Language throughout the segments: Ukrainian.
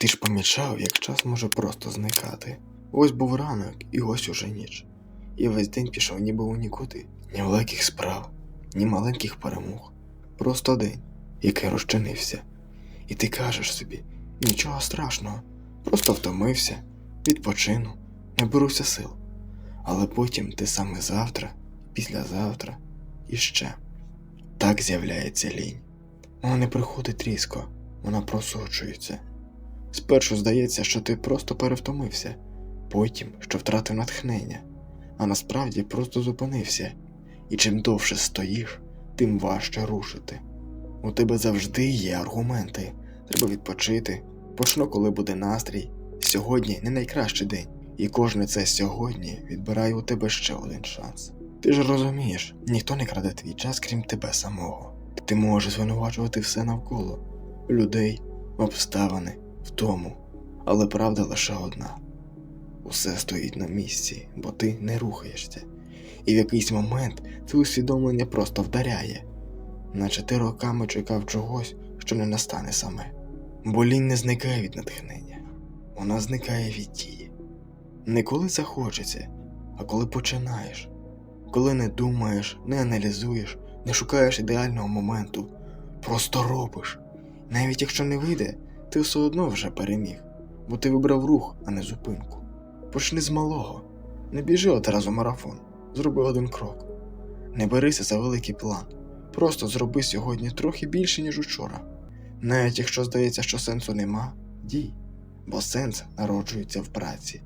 Ти ж помічав, як час може просто зникати. Ось був ранок, і ось уже ніч. І весь день пішов ніби у нікуди. Ні великих справ, ні маленьких перемог. Просто день, який розчинився. І ти кажеш собі, нічого страшного, просто втомився, відпочину, наберуся сил. Але потім ти саме завтра, післязавтра і ще. Так з'являється лінь. Вона не приходить різко, вона просочується. Спершу здається, що ти просто перевтомився, потім, що втратив натхнення, а насправді просто зупинився, і чим довше стоїш, тим важче рушити. У тебе завжди є аргументи. Треба відпочити. Почну, коли буде настрій. Сьогодні не найкращий день, і кожне це сьогодні відбирає у тебе ще один шанс. Ти ж розумієш, ніхто не краде твій час, крім тебе самого. Ти можеш звинувачувати все навколо людей, обставини, втому. Але правда лише одна: усе стоїть на місці, бо ти не рухаєшся. І в якийсь момент це усвідомлення просто вдаряє, наче ти роками чекав чогось, що не настане саме. Бо лінь не зникає від натхнення, вона зникає від дії. Не коли захочеться, а коли починаєш, коли не думаєш, не аналізуєш, не шукаєш ідеального моменту, просто робиш. Навіть якщо не вийде, ти все одно вже переміг, бо ти вибрав рух, а не зупинку. Почни з малого, не біжи одразу марафон, зроби один крок. Не берися за великий план, просто зроби сьогодні трохи більше, ніж учора. Навіть якщо здається, що сенсу нема, дій, бо сенс народжується в праці.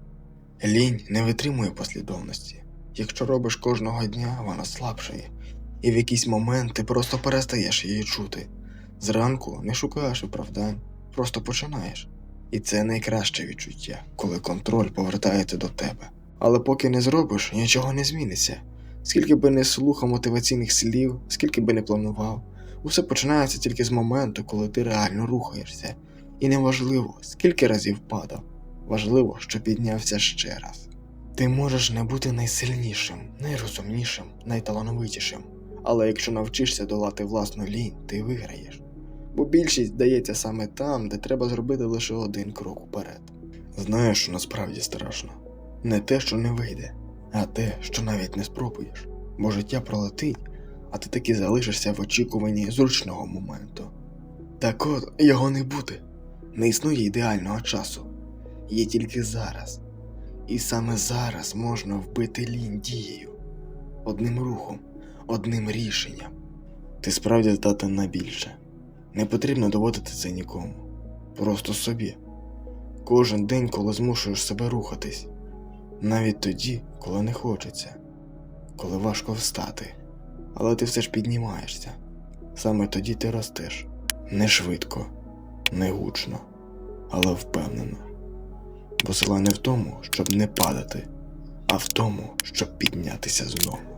Лінь не витримує послідовності. Якщо робиш кожного дня, вона слабшає, і в якийсь момент ти просто перестаєш її чути. Зранку не шукаєш виправдань, просто починаєш. І це найкраще відчуття, коли контроль повертається до тебе. Але поки не зробиш, нічого не зміниться. Скільки би не слухав мотиваційних слів, скільки би не планував, усе починається тільки з моменту, коли ти реально рухаєшся. І неважливо, скільки разів падав, важливо, що піднявся ще раз. Ти можеш не бути найсильнішим, найрозумнішим, найталановитішим, але якщо навчишся долати власну лінь, ти виграєш. Бо більшість дається саме там, де треба зробити лише один крок уперед. Знаєш, що насправді страшно. Не те, що не вийде, а те, що навіть не спробуєш. Бо життя пролетить, а ти таки залишишся в очікуванні зручного моменту. Так от його не буде. Не існує ідеального часу. Є тільки зараз. І саме зараз можна вбити лінь дією, одним рухом, одним рішенням. Ти справді здатен на більше. Не потрібно доводити це нікому. Просто собі. Кожен день, коли змушуєш себе рухатись, навіть тоді, коли не хочеться, коли важко встати, але ти все ж піднімаєшся. Саме тоді ти ростеш не швидко, не гучно, але впевнено. Бо сила не в тому, щоб не падати, а в тому, щоб піднятися знову.